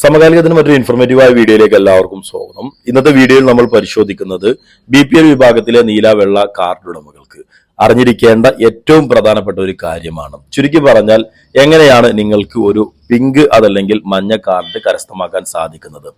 സമകാലികത്തിന് മറ്റൊരു ഇൻഫോർമേറ്റീവായ വീഡിയോയിലേക്ക് എല്ലാവർക്കും സ്വാഗതം. ഇന്നത്തെ വീഡിയോയിൽ നമ്മൾ പരിശോധിക്കുന്നത് ബി പി എൽ വിഭാഗത്തിലെ നീല വെള്ള കാർഡ് ഉടമകൾക്ക്. അറിഞ്ഞിരിക്കേണ്ട ഏറ്റവും പ്രധാനപ്പെട്ട ഒരു കാര്യമാണ്. ചുരുക്കി പറഞ്ഞാൽ എങ്ങനെയാണ് നിങ്ങൾക്ക് ഒരു പിങ്ക് അതല്ലെങ്കിൽ മഞ്ഞ കാർഡ് കരസ്ഥമാക്കാൻ സാധിക്കുന്നത്?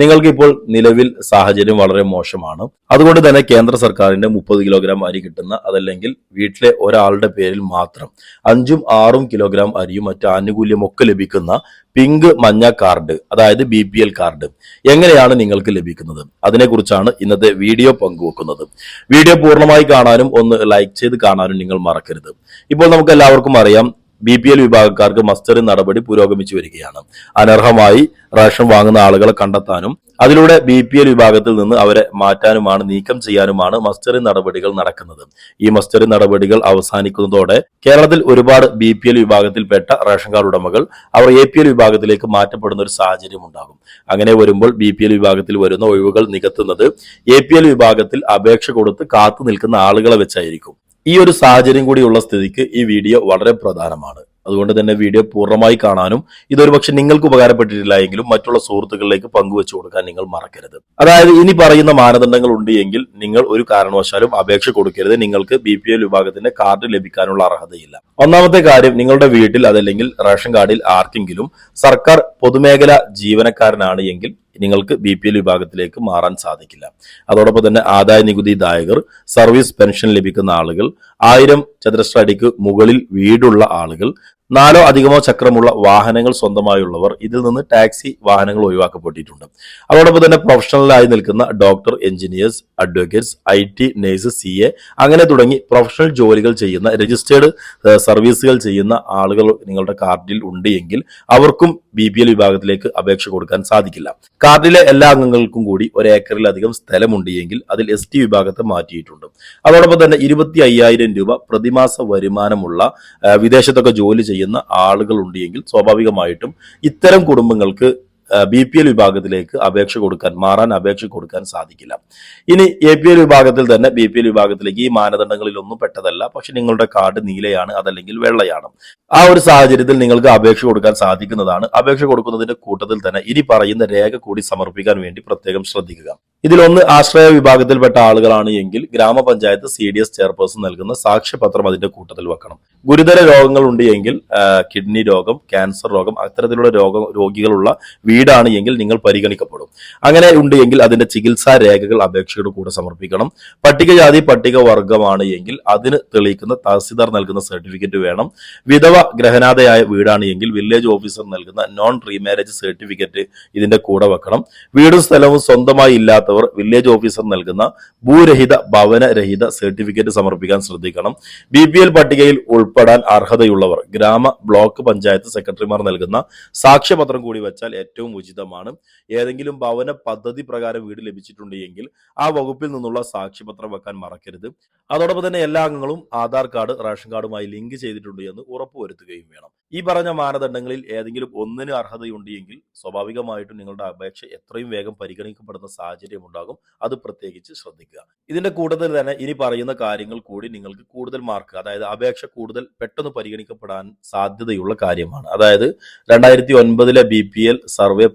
നിങ്ങൾക്ക് ഇപ്പോൾ നിലവിൽ സാഹചര്യം വളരെ മോശമാണ്. അതുകൊണ്ട് തന്നെ കേന്ദ്ര സർക്കാരിന്റെ മുപ്പത് കിലോഗ്രാം അരി കിട്ടുന്ന അതല്ലെങ്കിൽ വീട്ടിലെ ഒരാളുടെ പേരിൽ മാത്രം അഞ്ചും ആറും കിലോഗ്രാം അരിയും മറ്റു ആനുകൂല്യം ഒക്കെ ലഭിക്കുന്ന പിങ്ക് മഞ്ഞ കാർഡ് അതായത് ബി പി എൽ കാർഡ് എങ്ങനെയാണ് നിങ്ങൾക്ക് ലഭിക്കുന്നത്? അതിനെക്കുറിച്ചാണ് ഇന്നത്തെ വീഡിയോ പങ്കുവെക്കുന്നത്. വീഡിയോ പൂർണമായി കാണാനും ഒന്ന് ലൈക്ക് ചെയ്ത് കാണാനും നിങ്ങൾ മറക്കരുത്. ഇപ്പോൾ നമുക്ക് എല്ലാവർക്കും അറിയാം ബി പി എൽ വിഭാഗക്കാർക്ക് മസ്റ്ററിംഗ് നടപടി പുരോഗമിച്ചു വരികയാണ്. അനർഹമായി റേഷൻ വാങ്ങുന്ന ആളുകളെ കണ്ടെത്താനും അതിലൂടെ ബി പി എൽ വിഭാഗത്തിൽ നിന്ന് അവരെ മാറ്റാനുമാണ് നീക്കം ചെയ്യാനുമാണ് മസ്റ്ററിംഗ് നടപടികൾ നടക്കുന്നത്. ഈ മസ്റ്ററിംഗ് നടപടികൾ അവസാനിക്കുന്നതോടെ കേരളത്തിൽ ഒരുപാട് ബി പി എൽ വിഭാഗത്തിൽപ്പെട്ട റേഷൻ കാർഡ് ഉടമകൾ അവർ എ പി എൽ വിഭാഗത്തിലേക്ക് മാറ്റപ്പെടുന്ന ഒരു സാഹചര്യം ഉണ്ടാകും. അങ്ങനെ വരുമ്പോൾ ബി പി എൽ വിഭാഗത്തിൽ വരുന്ന ഒഴിവുകൾ നികത്തുന്നത് എ പി എൽ വിഭാഗത്തിൽ അപേക്ഷ കൊടുത്ത് കാത്തു നിൽക്കുന്ന ആളുകളെ വെച്ചായിരിക്കും. ഈ ഒരു സാഹചര്യം കൂടിയുള്ള സ്ഥിതിക്ക് ഈ വീഡിയോ വളരെ പ്രധാനമാണ്. അതുകൊണ്ട് തന്നെ വീഡിയോ പൂർണമായി കാണാനും ഇതൊരു പക്ഷെ നിങ്ങൾക്ക് ഉപകാരപ്പെട്ടിട്ടില്ല എങ്കിലും മറ്റുള്ള സുഹൃത്തുക്കളിലേക്ക് പങ്കുവെച്ചു കൊടുക്കാൻ നിങ്ങൾ മറക്കരുത്. അതായത് ഇനി പറയുന്ന മാനദണ്ഡങ്ങൾ ഉണ്ട് എങ്കിൽ നിങ്ങൾ ഒരു കാരണവശാലും അപേക്ഷ കൊടുക്കരുത്. നിങ്ങൾക്ക് ബി പി എൽ വിഭാഗത്തിന്റെ കാർഡ് ലഭിക്കാനുള്ള അർഹതയില്ല. ഒന്നാമത്തെ കാര്യം നിങ്ങളുടെ വീട്ടിൽ അതല്ലെങ്കിൽ റേഷൻ കാർഡിൽ ആർക്കെങ്കിലും സർക്കാർ പൊതുമേഖല ജീവനക്കാരനാണ് എങ്കിൽ നിങ്ങൾക്ക് ബി പി എൽ വിഭാഗത്തിലേക്ക് മാറാൻ സാധിക്കില്ല. അതോടൊപ്പം തന്നെ ആദായ നികുതി ദായകർ സർവീസ് പെൻഷൻ ലഭിക്കുന്ന ആളുകൾ ആയിരം ചതുരശ്ര അടിക്ക് മുകളിൽ വീടുള്ള ആളുകൾ നാലോ അധികമോ ചക്രമുള്ള വാഹനങ്ങൾ സ്വന്തമായുള്ളവർ ഇതിൽ നിന്ന് ടാക്സി വാഹനങ്ങൾ ഒഴിവാക്കപ്പെട്ടിട്ടുണ്ട്. അതോടൊപ്പം തന്നെ പ്രൊഫഷണലായി നിൽക്കുന്ന doctor engineers advocates I T nurse C A അങ്ങനെ തുടങ്ങി പ്രൊഫഷണൽ ജോലികൾ ചെയ്യുന്ന രജിസ്റ്റേർഡ് സർവീസുകൾ ചെയ്യുന്ന ആളുകൾ നിങ്ങളുടെ കാർഡിൽ ഉണ്ട് എങ്കിൽ അവർക്കും ബി പി എൽ വിഭാഗത്തിലേക്ക് അപേക്ഷ കൊടുക്കാൻ സാധിക്കില്ല. കാർഡിലെ എല്ലാ അംഗങ്ങൾക്കും കൂടി ഒരു ഏക്കറിലധികം സ്ഥലമുണ്ട് എങ്കിൽ അതിൽ എസ് ടി വിഭാഗത്തെ മാറ്റിയിട്ടുണ്ട്. അതോടൊപ്പം തന്നെ ഇരുപത്തി അയ്യായിരം രൂപ പ്രതിമാസ വരുമാനമുള്ള വിദേശത്തൊക്കെ ജോലി ചെയ്യുന്ന ആളുകൾ ഉണ്ട് എങ്കിൽ സ്വാഭാവികമായിട്ടും ഇത്തരം കുടുംബങ്ങൾക്ക് ബി പി എൽ വിഭാഗത്തിലേക്ക് അപേക്ഷ കൊടുക്കാൻ മാറാൻ അപേക്ഷ കൊടുക്കാൻ സാധിക്കില്ല. ഇനി എ പി എൽ വിഭാഗത്തിൽ തന്നെ ബി പി എൽ വിഭാഗത്തിലേക്ക് ഈ മാനദണ്ഡങ്ങളിൽ ഒന്നും പെട്ടതല്ല. പക്ഷെ നിങ്ങളുടെ കാർഡ് നീലയാണ് അതല്ലെങ്കിൽ വെള്ളയാണ്. ആ ഒരു സാഹചര്യത്തിൽ നിങ്ങൾക്ക് അപേക്ഷ കൊടുക്കാൻ സാധിക്കുന്നതാണ്. അപേക്ഷ കൊടുക്കുന്നതിന്റെ കൂട്ടത്തിൽ തന്നെ ഇനി പറയുന്ന രേഖ കൂടി സമർപ്പിക്കാൻ വേണ്ടി പ്രത്യേകം ശ്രദ്ധിക്കുക. ഇതിലൊന്ന് ആശ്രയ വിഭാഗത്തിൽപ്പെട്ട ആളുകളാണ് എങ്കിൽ ഗ്രാമപഞ്ചായത്ത് സി ഡി എസ് ചെയർപേഴ്സൺ നൽകുന്ന സാക്ഷ്യപത്രം അതിന്റെ കൂട്ടത്തിൽ വെക്കണം. ഗുരുതര രോഗങ്ങൾ ഉണ്ട് എങ്കിൽ കിഡ്നി രോഗം ക്യാൻസർ രോഗം അത്തരത്തിലുള്ള രോഗ രോഗികളുള്ള വീടാണ് എങ്കിൽ നിങ്ങൾ പരിഗണിക്കപ്പെടും. അങ്ങനെ ഉണ്ട് എങ്കിൽ അതിന്റെ ചികിത്സാ രേഖകൾ അപേക്ഷയുടെ കൂടെ സമർപ്പിക്കണം. പട്ടികജാതി പട്ടികവർഗമാണ് എങ്കിൽ അതിന് തെളിയിക്കുന്ന തഹസിൽദാർ നൽകുന്ന സർട്ടിഫിക്കറ്റ് വേണം. വിധവ ഗ്രഹനാഥയായ വീടാണ് എങ്കിൽ വില്ലേജ് ഓഫീസർ നൽകുന്ന നോൺ റീമാരേജ് സർട്ടിഫിക്കറ്റ് ഇതിന്റെ കൂടെ വെക്കണം. വീടും സ്ഥലവും സ്വന്തമായി ഇല്ലാത്തവർ വില്ലേജ് ഓഫീസർ നൽകുന്ന ഭൂരഹിത ഭവനരഹിത സർട്ടിഫിക്കറ്റ് സമർപ്പിക്കാൻ ശ്രദ്ധിക്കണം. ബി പി എൽ പട്ടികയിൽ ഉൾപ്പെടാൻ അർഹതയുള്ളവർ ഗ്രാമ ബ്ലോക്ക് പഞ്ചായത്ത് സെക്രട്ടറിമാർ നൽകുന്ന സാക്ഷ്യപത്രം കൂടി വെച്ചാൽ ഏറ്റവും ഉചിതമാണ്. ഏതെങ്കിലും ഭവന പദ്ധതി പ്രകാരം വീട് ലഭിച്ചിട്ടുണ്ട് എങ്കിൽ ആ വകുപ്പിൽ നിന്നുള്ള സാക്ഷ്യപത്രം വെക്കാൻ മറക്കരുത്. അതോടൊപ്പം തന്നെ എല്ലാ അംഗങ്ങളും ആധാർ കാർഡ് റേഷൻ കാർഡുമായി ലിങ്ക് ചെയ്തിട്ടുണ്ട് എന്ന് ഉറപ്പുവരുത്തുകയും വേണം. ഈ പറഞ്ഞ മാനദണ്ഡങ്ങളിൽ ഏതെങ്കിലും ഒന്നിന് അർഹതയുണ്ടെങ്കിൽ സ്വാഭാവികമായിട്ടും നിങ്ങളുടെ അപേക്ഷ എത്രയും വേഗം പരിഗണിക്കപ്പെടുന്ന സാഹചര്യം ഉണ്ടാകും. അത് പ്രത്യേകിച്ച് ശ്രദ്ധിക്കുക. ഇതിന്റെ കൂടുതൽ തന്നെ ഇനി പറയുന്ന കാര്യങ്ങൾ കൂടി നിങ്ങൾക്ക് കൂടുതൽ മാർക്ക് അതായത് അപേക്ഷ കൂടുതൽ പെട്ടെന്ന് പരിഗണിക്കപ്പെടാൻ സാധ്യതയുള്ള കാര്യമാണ്. അതായത് രണ്ടായിരത്തി ഒൻപതിലെ ബി പി എൽ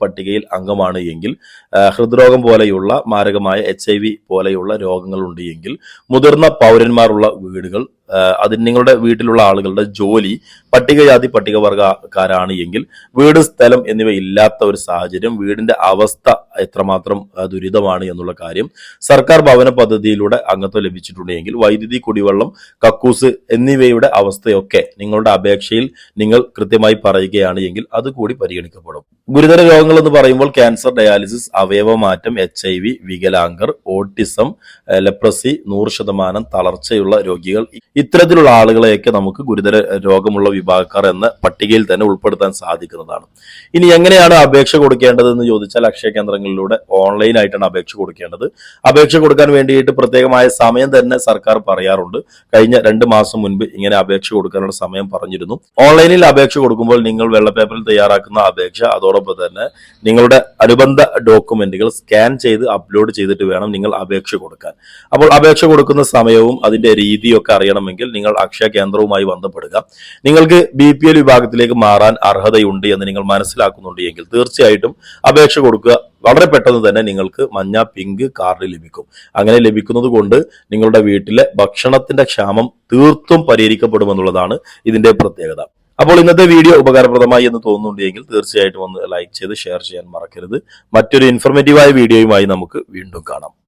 പട്ടികയിൽ അംഗമാണ് എങ്കിൽ ഹൃദ്രോഗം പോലെയുള്ള മാരകമായ എച്ച് ഐ വി പോലെയുള്ള രോഗങ്ങളുണ്ട് എങ്കിൽ മുതിർന്ന പൗരന്മാരുള്ള വീടുകൾ ആ, അതിന് നിങ്ങളുടെ വീട്ടിലുള്ള ആളുകളുടെ ജോലി പട്ടികജാതി പട്ടികവർഗക്കാരാണ് എങ്കിൽ വീട് സ്ഥലം എന്നിവ ഇല്ലാത്ത ഒരു സാഹചര്യം വീടിന്റെ അവസ്ഥ എത്രമാത്രം ദുരിതമാണ് എന്നുള്ള കാര്യം സർക്കാർ ഭവന പദ്ധതിയിലൂടെ അംഗത്വം ലഭിച്ചിട്ടുണ്ടെങ്കിൽ വൈദ്യുതി കുടിവെള്ളം കക്കൂസ് എന്നിവയുടെ അവസ്ഥയൊക്കെ നിങ്ങളുടെ അപേക്ഷയിൽ നിങ്ങൾ കൃത്യമായി പറയുകയാണ് എങ്കിൽ അത് കൂടി പരിഗണിക്കപ്പെടും. ഗുരുതര രോഗങ്ങൾ എന്ന് പറയുമ്പോൾ ക്യാൻസർ ഡയാലിസിസ് അവയവമാറ്റം എച്ച് ഐ വി വികലാംഗർ ഓട്ടിസം ലെപ്രസി നൂറ് ശതമാനം തളർച്ചയുള്ള രോഗികൾ ഇത്തരത്തിലുള്ള ആളുകളെയൊക്കെ നമുക്ക് ഗുരുതര രോഗമുള്ള വിഭാഗക്കാർ എന്ന പട്ടികയിൽ തന്നെ ഉൾപ്പെടുത്താൻ സാധിക്കുന്നതാണ്. ഇനി എങ്ങനെയാണ് അപേക്ഷ കൊടുക്കേണ്ടതെന്ന് ചോദിച്ചാൽ അക്ഷയ കേന്ദ്രങ്ങളിലൂടെ ഓൺലൈനായിട്ടാണ് അപേക്ഷ കൊടുക്കേണ്ടത്. അപേക്ഷ കൊടുക്കാൻ വേണ്ടിയിട്ട് പ്രത്യേകമായ സമയം തന്നെ സർക്കാർ പറയാറുണ്ട്. കഴിഞ്ഞ രണ്ട് മാസം മുൻപ് ഇങ്ങനെ അപേക്ഷ കൊടുക്കാനുള്ള സമയം പറഞ്ഞിരുന്നു. ഓൺലൈനിൽ അപേക്ഷ കൊടുക്കുമ്പോൾ നിങ്ങൾ വെള്ളപ്പേപ്പറിൽ തയ്യാറാക്കുന്ന അപേക്ഷ അതോടൊപ്പം തന്നെ നിങ്ങളുടെ അനുബന്ധ ഡോക്യുമെന്റുകൾ സ്കാൻ ചെയ്ത് അപ്ലോഡ് ചെയ്തിട്ട് വേണം നിങ്ങൾ അപേക്ഷ കൊടുക്കാൻ. അപ്പോൾ അപേക്ഷ കൊടുക്കുന്ന സമയവും അതിന്റെ രീതിയൊക്കെ അറിയണമെങ്കിൽ നിങ്ങൾ അക്ഷയ കേന്ദ്രവുമായി ബന്ധപ്പെടുക. നിങ്ങൾക്ക് ബി പി എൽ വിഭാഗത്തിലേക്ക് മാറാൻ അർഹതയുണ്ട് എന്ന് നിങ്ങൾ മനസ്സിലാക്കുന്നുണ്ട് എങ്കിൽ തീർച്ചയായിട്ടും അപേക്ഷ കൊടുക്കുക. വളരെ പെട്ടെന്ന് തന്നെ നിങ്ങൾക്ക് മഞ്ഞ പിങ്ക് കാർഡ് ലഭിക്കും. അങ്ങനെ ലഭിക്കുന്നത് കൊണ്ട് നിങ്ങളുടെ വീട്ടിലെ ഭക്ഷണത്തിന്റെ ക്ഷാമം തീർത്തും പരിഹരിക്കപ്പെടുമെന്നുള്ളതാണ് ഇതിന്റെ പ്രത്യേകത. അപ്പോൾ ഇന്നത്തെ വീഡിയോ ഉപകാരപ്രദമായി എന്ന് തോന്നുന്നുണ്ടെങ്കിൽ തീർച്ചയായിട്ടും ഒന്ന് ലൈക്ക് ചെയ്ത് ഷെയർ ചെയ്യാൻ മറക്കരുത്. മറ്റൊരു ഇൻഫർമേറ്റീവായ വീഡിയോയുമായി നമുക്ക് വീണ്ടും കാണാം.